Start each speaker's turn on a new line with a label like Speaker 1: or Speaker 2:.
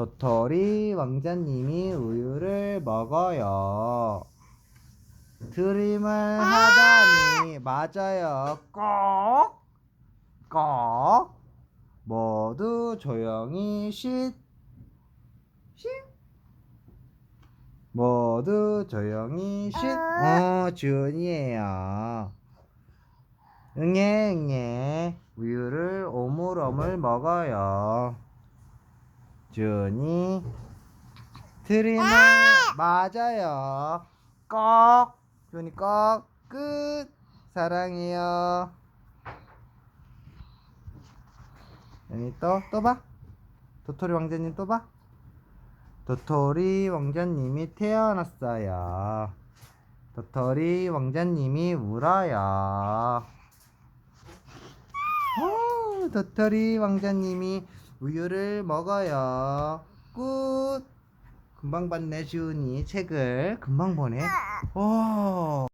Speaker 1: 도토리 왕자님이 우유를 먹어요. 드림을 하다니 맞아요. 꼭! 꼭! 모두 조용히 쉿! 쉿! 모두 조용히 쉿! 어, 준이에요. 응애, 응애. 우유를 오물오물 먹어요. 준이. 드림을 맞아요. 꼭! 준이 꼭! 끝! 사랑해요. 여기 또, 또 봐. 도토리 왕자님 또 봐. 도토리 왕자님이 태어났어요. 도토리 왕자님이 울어요. 오, 도토리 왕자님이 우유를 먹어요. 굿. 금방 봤네, 지훈이. 책을 금방 보네. 오.